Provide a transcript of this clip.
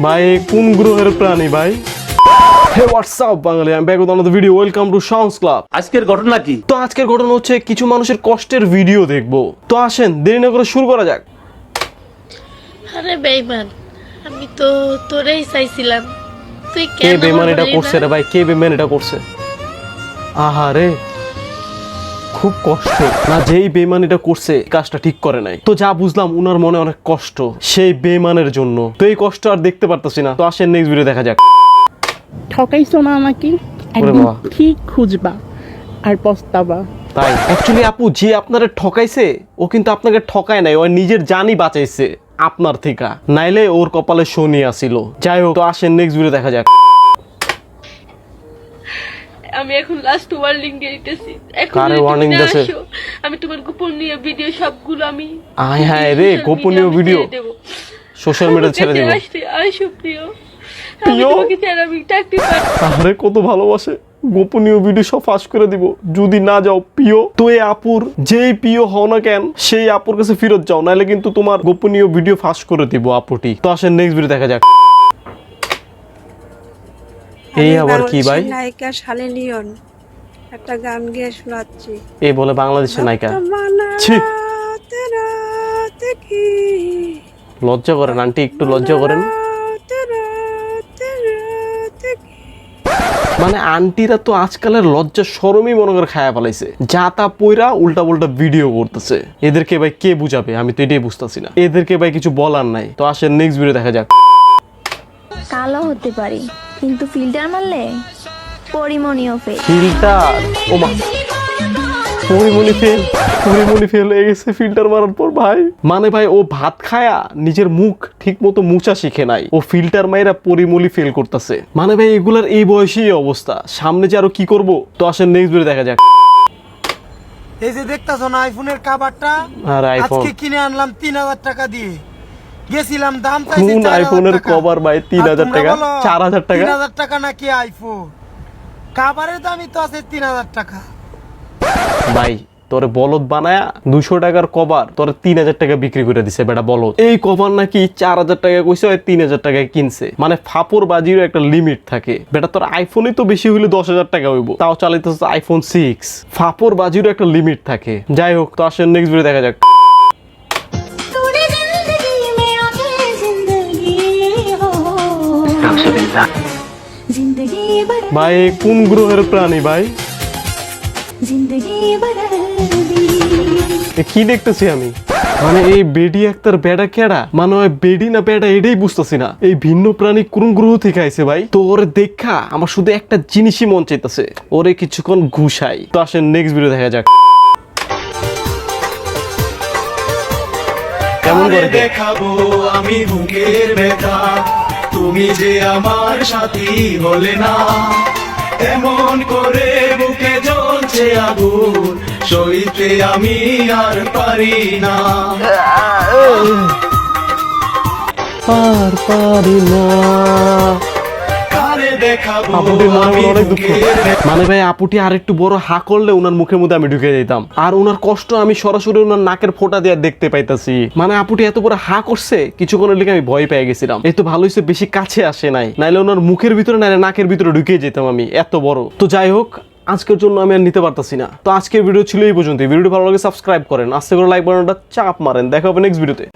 ভাই কোন গ্রহের প্রাণী ভাই WhatsApp video welcome to club আজকের ঘটনা কি? তো আজকের ঘটনা হচ্ছে কিছু মানুষের কষ্টের ভিডিও তো আসেন না করে শুরু করা যাক। আরে আমি তো তোরেই চাইছিলাম। এটা করছে রে ভাই? কে এটা করছে? আহারে। খুব কষ্ট। না যেই বেমান এটা করছে কাজটা ঠিক করে নাই। তো যা বুঝলাম উনার মনে অনেক কষ্ট সেই বেমানের জন্য। তো এই কষ্ট আর দেখতে পারতেছি না। তো আসেন নেক্সট ভিডিও দেখা যাক। ঠকাইছো না আমাকে? ঠিক খুঁজবা আর পস্তাবা। তাই? অ্যাকচুয়ালি আপু যে আপনারে ঠকাইছে ও কিন্তু আপনাকে ঠকায় নাই ও নিজের জানই বাঁচাইছে আপনার থেকে। নাইলে ওর কপালে শনি আসিল। যাই হোক তো আসেন নেক্সট ভিডিও দেখা যাক। আমি এখন লাস্ট ওয়ার্নিং দিতেছি। এখন কারে warning না আমি তোমার গোপনীয় ভিডিও সবগুলো আমি আয় হায় রে social গোপনীয় আমি ভিডিও ছেড়ে দেবো। সোশ্যাল মিডিয়া ছেড়ে দিব। আসতে আইসো প্রিয়। আমি প্রিয়? তোমাকে ছাড়া আমি চাকরি পাই আরে কত ভালোবাসে। গোপনীয় ভিডিও সব ফাঁস করে দিব। যদি না যাও প্রিয় তো এই আপুর যেই প্রিয় হও না কেন সেই আপুর কাছে ফেরত যাও। নাহলে কিন্তু তোমার গোপনীয় ভিডিও ফাঁস করে দিব আপুটি। তো আসেন নেক্সট ভিডিও দেখা যাক। এই আবার কি ভাই? নায়িকা শালে লিওন। একটা গান গেয়ে শোনাচ্ছি। এই বলে বাংলাদেশের নায়িকা। ছি। লজ্জা করেন আন্টি একটু লজ্জা করেন। মানে আন্টিরা তো আজকালের লজ্জা সরমই মনে করে খায়া ফেলাইছে। যা তা পইরা উল্টা উল্টা ভিডিও করতেছে। এদেরকে ভাই কে বুঝাবে? আমি তো এটাই বুঝতেছি না। এদেরকে ভাই কিছু বলার নাই। তো আসেন নেক্সট ভিডিও দেখা যাক। কালো হতে পারি। কিন্তু ফিল্টার মারলে পরিমণীয় ফেল ফিল্টার? ও মা। পরিমণি ফেল পরিমণি ফেল হয়ে গেছে ফিল্টার মারার পর ভাই। মানে ভাই ও ভাত খায়া নিজের মুখ ঠিক মতো মুছা শিখে নাই। ও ফিল্টার মাইরা পরিমলি ফেল করতেছে। মানে ভাই এগুলার এই বয়সেই অবস্থা। সামনে যে আরও কি করব? তো আসেন নেক্সট ভিডিও দেখা যাক। এই যে দেখতেছো না আইফোনের কাভারটা আর আইফোন আজকে কিনে আনলাম তিন হাজার টাকা দিয়ে। গেছিলাম দাম চাইছি কোন আইফোনের কভার ভাই? তিন হাজার টাকা? চার হাজার টাকা? তিন হাজার টাকা নাকি আইফোন কাভারের দামই তো আছে তিন হাজার টাকা। ভাই তোরে বলদ বানায়া দুশো টাকার কভার তোরে তিন হাজার টাকা বিক্রি করে দিছে বেটা বলদ। এই কভার নাকি চার হাজার টাকা কইছে তিন হাজার টাকায় কিনছে। মানে ফাপড় বাজিরও একটা লিমিট থাকে। বেটা তোর আইফোনই তো বেশি হইলে দশ হাজার টাকা হইব। তাও চালাইতেছে আইফোন সিক্স ফাপড় বাজিরও একটা লিমিট থাকে। যাই হোক তো আসেন নেক্সট ভিডিও দেখা যাক। ভাই কোন গ্রহের প্রাণী ভাই কি দেখতেছি আমি মানে এই বেডি একটার বেড়া কেডা মানে বেডি না বেড়া এটাই বুঝতেছি না এই ভিন্ন প্রাণী কোন গ্রহ থেকে আইসে ভাই তো ওর দেখা আমার শুধু একটা জিনিসই মন চাইতেছে ওরে কিছুক্ষণ ঘুষাই তো আসেন নেক্সট ভিডিও দেখা যাক কেমন করে দেখাবো আমি বুকের ব্যথা তুমি যে আমার সাথী হলে না, এমন করে বুকে জ্বলছে আগু সইতে আমি আর পারি না। আর পারি না। মনে মনে অনেক দুঃখ। মানে ভাই আপুটি আর একটু বড় হা করলে ওনার মুখের মধ্যে আমি ঢুকে যেতাম। আর ওনার কষ্ট আমি সরাসরি ওনার নাকের ফোঁটা দিয়ে দেখতে পাইতাছি। মানে আপুটি এত বড় হা করছে কিছুক্ষণের লিগে আমি ভয় পেয়ে গেছিলাম। এই তো ভালো হয়েছে বেশি কাছে আসে নাই। নাইলে ওনার মুখের ভিতরে নাইলে নাকের ভিতরে ঢুকে যেতাম আমি এত বড়। তো যাই হোক আজকের জন্য আমি আর নিতে পারতাছি না। তো আজকের ভিডিও ছিল এই পর্যন্ত ভিডিওটি ভালো লাগে সাবস্ক্রাইব করেন। আস্তে করে লাইক বাটনটা চাপ মারেন। দেখা হবে নেক্সট ভিডিওতে